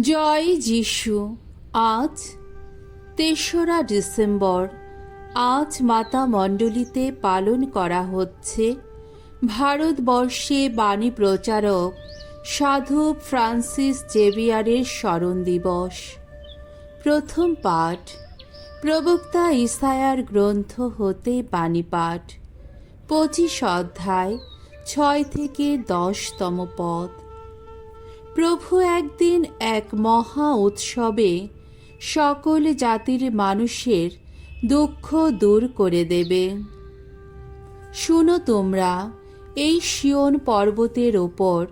জয় যিশু। আজ তেসরা ডিসেম্বর। আজ মাতা মণ্ডলীতে পালন করা হচ্ছে। ভারতবর্ষে বাণী প্রচারক সাধু ফ্রান্সিস জেভিয়ারের স্মরণ দিবস। প্রথম পাঠ, প্রবক্তা ইসায়ার গ্রন্থ হতে বাণী পাঠ। পঁচিশ অধ্যায়, ছয় থেকে দশতম পদ। প্রভু একদিন এক মহা উৎসবে সকল জাতির মানুষের দুঃখ দূর করে দেবে। শুনো তোমরা, এই শিয়ন পর্বতের ওপর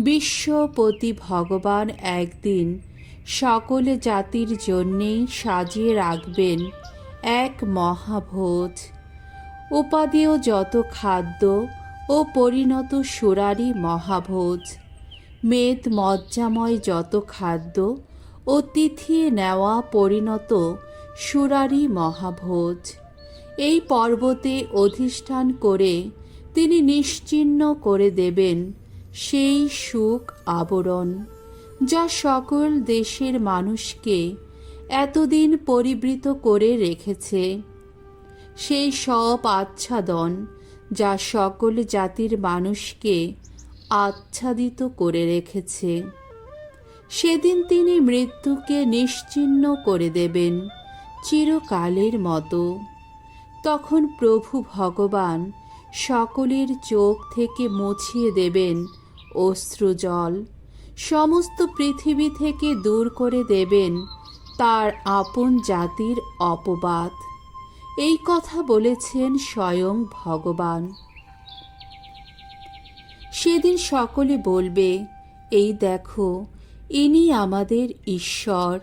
বিশ্বপতি ভগবান একদিন সকল জাতির জন্যেই সাজিয়ে রাখবেন এক মহাভোজ। উপাদেয় যত খাদ্য ও পরিণত সুরারি মহাভোজ। মেদ, মজ্জাময় যত খাদ্য ও নেওয়া পরিণত সুরারি মহাভোজ। এই পর্বতে অধিষ্ঠান করে তিনি নিশ্চিহ্ন করে দেবেন সেই সুখ আবরণ যা সকল দেশের মানুষকে এতদিন পরিবৃত করে রেখেছে। সেই সব আচ্ছাদন যা সকল জাতির মানুষকে আচ্ছাদিত করে রেখেছে। সেদিন তিনি মৃত্যুকে নিশ্চিহ্ন করে দেবেন চিরকালের মতো। তখন প্রভু ভগবান সকলের চোখ থেকে মুছিয়ে দেবেন অশ্রুজল সমস্ত পৃথিবী থেকে দূর করে দেবেন তার আপন জাতির অপবাদ। এই কথা বলেছেন স্বয়ং ভগবান। সেদিন সকলে বলবে, এই দেখো, ইনি আমাদের ঈশ্বর।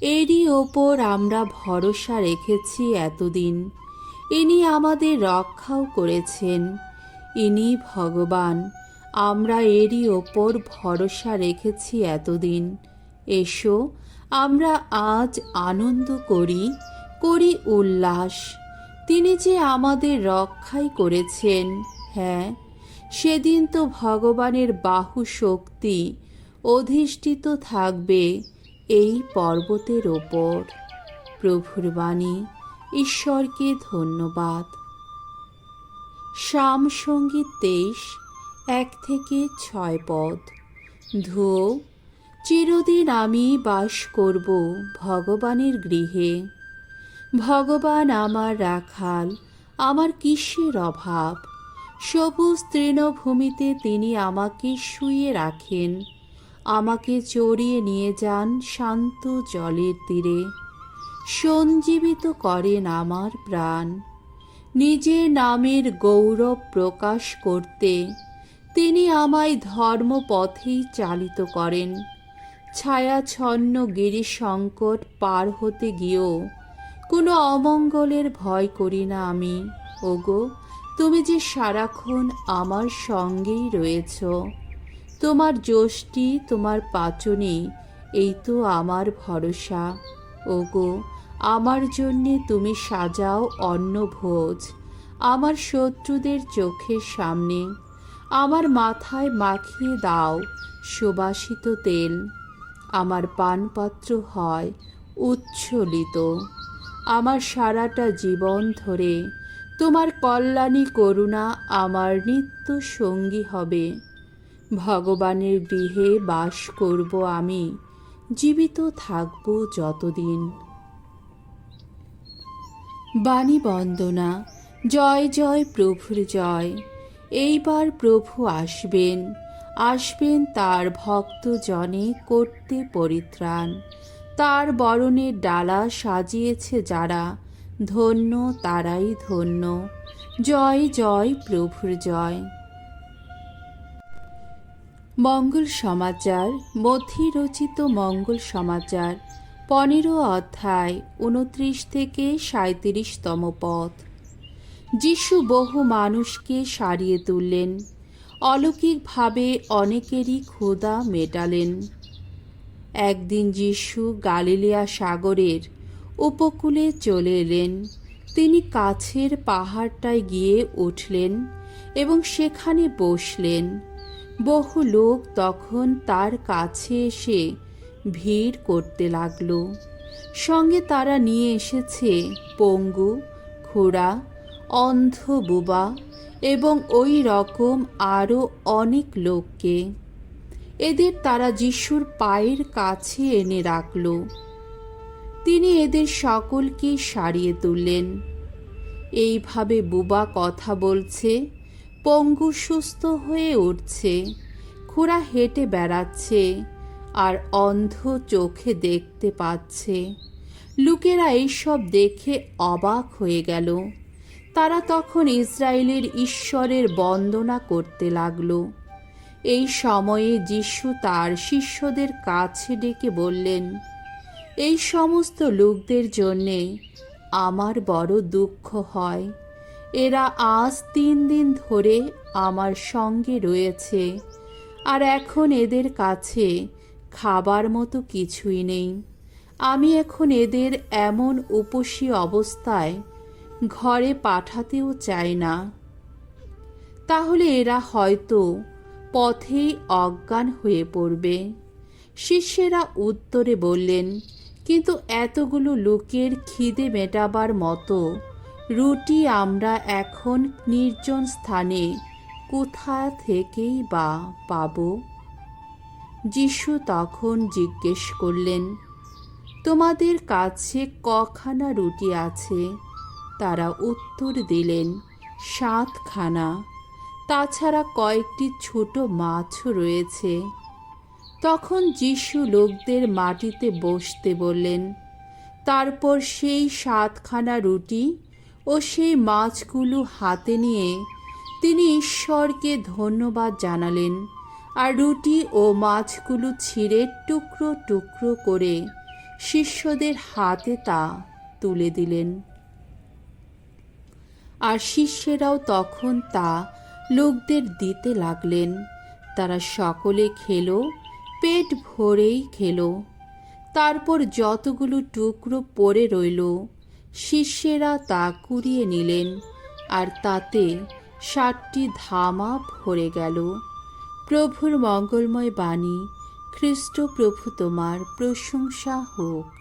এরই ওপর আমরা ভরসা রেখেছি এতদিন। ইনি আমাদের রক্ষাও করেছেন। ইনি ভগবান, আমরা এরই ওপর ভরসা রেখেছি এতদিন। এসো, আমরা আজ আনন্দ করি করি উল্লাস। তিনি যে আমাদের রক্ষাই করেছেন হ্যাঁ সেদিন তো ভগবানের বাহু শক্তি অধিষ্ঠিত থাকবে এই পর্বতের ওপর। প্রভুর বাণী, ঈশ্বরকে ধন্যবাদ। শ্যাম সংগীত তেইশ, এক থেকে ছয় পদ। ধুয়ো চিরদিন আমি বাস করব ভগবানের গৃহে। ভগবান আমার রাখাল, আমার কিসের অভাব? সবুজ তৃণভূমিতে তিনি আমাকে শুয়ে রাখেন। আমাকে চড়িয়ে নিয়ে যান শান্ত জলের তীরে। সঞ্জীবিত করেন আমার প্রাণ। নিজের নামের গৌরব প্রকাশ করতে তিনি আমায় ধর্মপথেই চালিত করেন। ছায়াছন্ন গিরি সংকট পার হতে গিয়েও কোনো অমঙ্গলের ভয় করি না আমি। ওগো তুমি যে সারাক্ষণ আমার সঙ্গেই রয়েছ, তোমার যষ্টি, তোমার পাচনে, এই তো আমার ভরসা। ওগো, আমার জন্যে তুমি সাজাও অন্নভোজ আমার শত্রুদের চোখের সামনে, আমার মাথায় মাখিয়ে দাও সুবাসিত তেল, আমার পানপাত্র হয় উচ্ছলিত, আমার সারাটা জীবন ধরে তোমার কল্যাণী করুণা আমার নিত্য সঙ্গী হবে। ভগবানের গৃহে বাস করব আমি, জীবিত থাকব যতদিন। বাণী বন্দনা, জয় জয় প্রভুর জয়। এইবার প্রভু আসবেন আসবেন তার ভক্তজনে করতে পরিত্রাণ। তার বরণের ডালা সাজিয়েছে যারা ধন্য তারাই ধন্য। জয় জয় প্রভুর জয়। মঙ্গল সমাচার, মধ্যে রচিত মঙ্গল সমাচার, পনেরো অধ্যায় উনত্রিশ থেকে সাঁত্রিশতম পথ। যিশু বহু মানুষকে সারিয়ে তুললেন। অলৌকিকভাবে অনেকেরই ক্ষুধা মেটালেন। একদিন যিশু গালিলিয়া সাগরের উপকূলে চলে এলেন তিনি কাছের পাহাড়টায় গিয়ে উঠলেন এবং সেখানে বসলেন। বহু লোক তখন তার কাছে এসে ভিড় করতে লাগল। সঙ্গে তারা নিয়ে এসেছে পঙ্গু, খোড়া, অন্ধ বুবা এবং ওই রকম আরও অনেক লোককে। এদের তারা যিশুর পায়ের কাছে এনে রাখল। তিনি এদের সকলকে সারিয়ে তুললেন। এইভাবে বুবা কথা বলছে, পঙ্গু সুস্থ হয়ে উঠছে, খোড়া হেঁটে বেড়াচ্ছে আর অন্ধ চোখে দেখতে পাচ্ছে। লোকেরা এইসব দেখে অবাক হয়ে গেল। তারা তখন ইসরায়েলের ঈশ্বরের বন্দনা করতে লাগল। এই সময়ে যিশু তার শিষ্যদের কাছে ডেকে বললেন এই সমস্ত লোকদের জন্যে আমার বড় দুঃখ হয়। এরা আজ তিন দিন ধরে আমার সঙ্গে রয়েছে আর এখন এদের কাছে খাবার মতো কিছুই নেই। আমি এখন এদের এমন উপসী অবস্থায় ঘরে পাঠাতেও চাই না। তাহলে এরা হয়তো পথেই অজ্ঞান হয়ে পড়বে। শিষ্যেরা উত্তরে বললেন কিন্তু এতগুলো লোকের খিদে মেটাবার মতো রুটি আমরা এখন নির্জন স্থানে কোথা থেকেই বা পাব? যিশু তখন জিজ্ঞেস করলেন, তোমাদের কাছে কখানা রুটি আছে? তারা উত্তর দিলেন, সাতখানা। তাছাড়া কয়েকটি ছোট মাছও রয়েছে। তখন যিশু লোকদের মাটিতে বসতে বললেন, তারপর সেই সাতখানা রুটি ও সেই মাছগুলো হাতে নিয়ে তিনি ঈশ্বরকে ধন্যবাদ জানালেন আর রুটি ও মাছগুলো ছিঁড়ে টুকরো টুকরো করে শিষ্যদের হাতে তা তুলে দিলেন। আর শিষ্যেরাও তখন তা লোকদের দিতে লাগলেন। তারা সকলে খেলো পেট ভরেই খেল। তারপর যতগুলো টুকরো পড়ে রইল, শিষ্যেরা তা কুড়িয়ে নিলেন আর তাতে ষাটটি ধামা ভরে গেল। প্রভুর মঙ্গলময় বাণী খ্রিস্ট প্রভু তোমার প্রশংসা হোক।